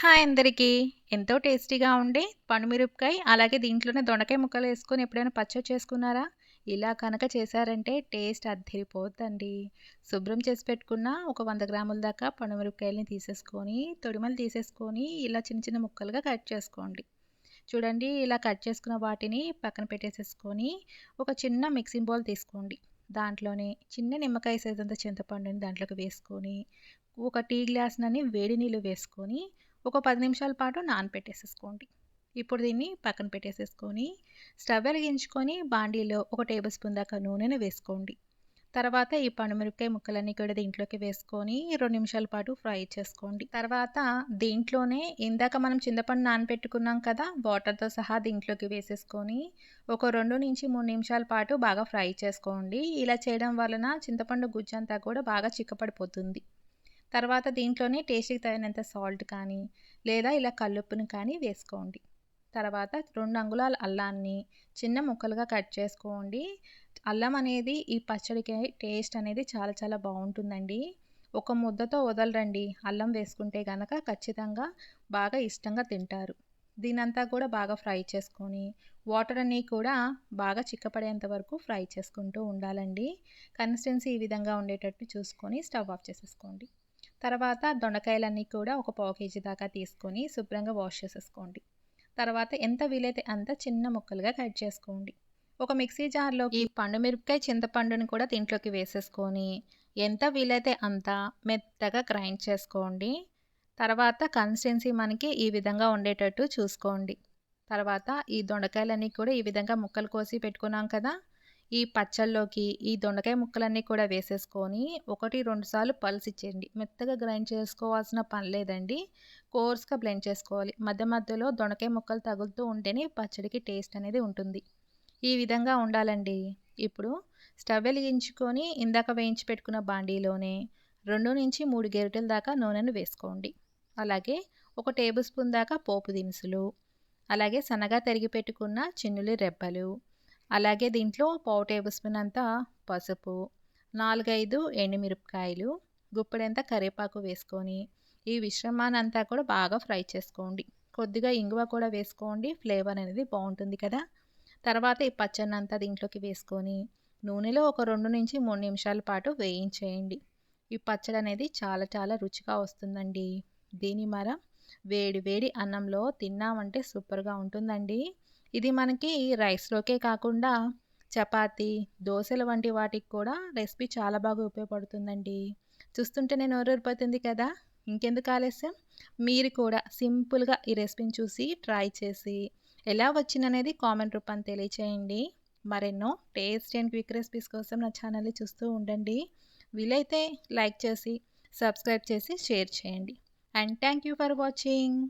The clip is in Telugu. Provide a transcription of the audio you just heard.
హాయ్ అందరికీ. ఎంతో టేస్టీగా ఉండే పండుమిరపకాయ అలాగే దీంట్లోనే దొండకాయ ముక్కలు వేసుకొని ఎప్పుడైనా పచ్చడి చేసుకున్నారా? ఇలా కనుక చేశారంటే టేస్ట్ అద్దరిపోద్దండి. శుభ్రం చేసి పెట్టుకున్న ఒక వంద గ్రాముల దాకా పండుమిరపకాయలని తీసేసుకొని తొడిమలు తీసేసుకొని ఇలా చిన్న చిన్న ముక్కలుగా కట్ చేసుకోండి. చూడండి ఇలా కట్ చేసుకున్న వాటిని పక్కన పెట్టేసేసుకొని ఒక చిన్న మిక్సింగ్ బౌల్ తీసుకోండి. దాంట్లోనే చిన్న నిమ్మకాయ సైజ్ అంత చింతపండుని దాంట్లోకి వేసుకొని ఒక టీ గ్లాస్ని వేడి నీళ్ళు వేసుకొని ఒక పది నిమిషాల పాటు నానపెట్టేసేసుకోండి. ఇప్పుడు దీన్ని పక్కన పెట్టేసేసుకొని స్టవ్ వెలిగించుకొని బాండీలో ఒక టేబుల్ స్పూన్ దాకా నూనెను వేసుకోండి. తర్వాత ఈ పండుమిరపకాయ ముక్కలన్నీ కూడా దీంట్లోకి వేసుకొని రెండు నిమిషాల పాటు ఫ్రై చేసుకోండి. తర్వాత దీంట్లోనే ఇందాక మనం చింతపండు నానపెట్టుకున్నాం కదా వాటర్తో సహా దీంట్లోకి వేసేసుకొని ఒక రెండు నుంచి మూడు నిమిషాల పాటు బాగా ఫ్రై చేసుకోండి. ఇలా చేయడం వలన చింతపండు గుజ్జంతా కూడా బాగా చిక్కపడిపోతుంది. తర్వాత దీంట్లోనే టేస్ట్కి తగినంత సాల్ట్ కానీ లేదా ఇలా కల్లుప్పును కానీ వేసుకోండి. తర్వాత రెండు అంగుళాల అల్లాన్ని చిన్న ముక్కలుగా కట్ చేసుకోండి. అల్లం అనేది ఈ పచ్చడికి టేస్ట్ అనేది చాలా చాలా బాగుంటుందండి. ఒక ముద్దతో వదలరండి. అల్లం వేసుకుంటే కనుక ఖచ్చితంగా బాగా ఇష్టంగా తింటారు. దీనంతా కూడా బాగా ఫ్రై చేసుకొని వాటర్ అన్నీ కూడా బాగా చిక్కపడేంత వరకు ఫ్రై చేసుకుంటూ ఉండాలండి. కన్సిస్టెన్సీ ఈ విధంగా ఉండేటట్టు చూసుకొని స్టవ్ ఆఫ్ చేసేసుకోండి. తర్వాత దొండకాయలన్నీ కూడా ఒక పావు కేజీ దాకా తీసుకొని శుభ్రంగా వాష్ చేసేసుకోండి. తర్వాత ఎంత వీలైతే అంత చిన్న ముక్కలుగా కట్ చేసుకోండి. ఒక మిక్సీ జార్లో ఈ పండు మిరపకాయ చింతపండుని కూడా దీంట్లోకి వేసేసుకొని ఎంత వీలైతే అంత మెత్తగా గ్రైండ్ చేసుకోండి. తర్వాత కన్సిస్టెన్సీ మనకి ఈ విధంగా ఉండేటట్టు చూసుకోండి. తర్వాత ఈ దొండకాయలన్నీ కూడా ఈ విధంగా ముక్కలు కోసి పెట్టుకున్నాం కదా ఈ పచ్చళ్ళలోకి ఈ దొండకాయ ముక్కలన్నీ కూడా వేసేసుకొని ఒకటి రెండు సార్లు పల్స్ ఇచ్చేయండి. మెత్తగా గ్రైండ్ చేసుకోవాల్సిన పని లేదండి. కోర్స్గా బ్లెండ్ చేసుకోవాలి. మధ్య మధ్యలో దొండకాయ ముక్కలు తగులుతూ ఉంటేనే పచ్చడికి టేస్ట్ అనేది ఉంటుంది. ఈ విధంగా ఉండాలండి. ఇప్పుడు స్టవ్ వెలిగించుకొని ఇందాక వేయించి పెట్టుకున్న బాండీలోనే రెండు నుంచి మూడు గెరిటెల దాకా నూనెను వేసుకోండి. అలాగే ఒక టేబుల్ స్పూన్ దాకా పోపు దినుసులు అలాగే సన్నగా తరిగి పెట్టుకున్న చిన్నులి రెబ్బలు అలాగే దీంట్లో పావు టేబుల్ స్పూన్ అంతా పసుపు నాలుగైదు ఎండుమిరపకాయలు గుప్పెడంతా కరివేపాకు వేసుకొని ఈ విశ్రమానంతా కూడా బాగా ఫ్రై చేసుకోండి. కొద్దిగా ఇంగువ కూడా వేసుకోండి ఫ్లేవర్ అనేది బాగుంటుంది కదా. తర్వాత ఈ పచ్చడిని అంతా దీంట్లోకి వేసుకొని నూనెలో ఒక రెండు నుంచి మూడు నిమిషాల పాటు వేయించేయండి. ఈ పచ్చడి అనేది చాలా చాలా రుచిగా వస్తుందండి. దీని మర వేడి వేడి అన్నంలో తిన్నామంటే సూపర్గా ఉంటుందండి. ఇది మనకి రైస్లోకే కాకుండా చపాతి దోశల వంటి వాటికి కూడా రెసిపీ చాలా బాగా ఉపయోగపడుతుందండి. చూస్తుంటే నేను ఊరూరిపోతుంది కదా? ఇంకెందుకు ఆలస్యం? మీరు కూడా సింపుల్గా ఈ రెసిపీని చూసి ట్రై చేసి ఎలా వచ్చిందనేది కామెంట్ రూపాన్ని తెలియచేయండి. మరెన్నో టేస్ట్ అండ్ క్విక్ రెసిపీస్ కోసం నా ఛానల్ని చూస్తూ ఉండండి. వీలైతే లైక్ చేసి సబ్స్క్రైబ్ చేసి షేర్ చేయండి. And thank you for watching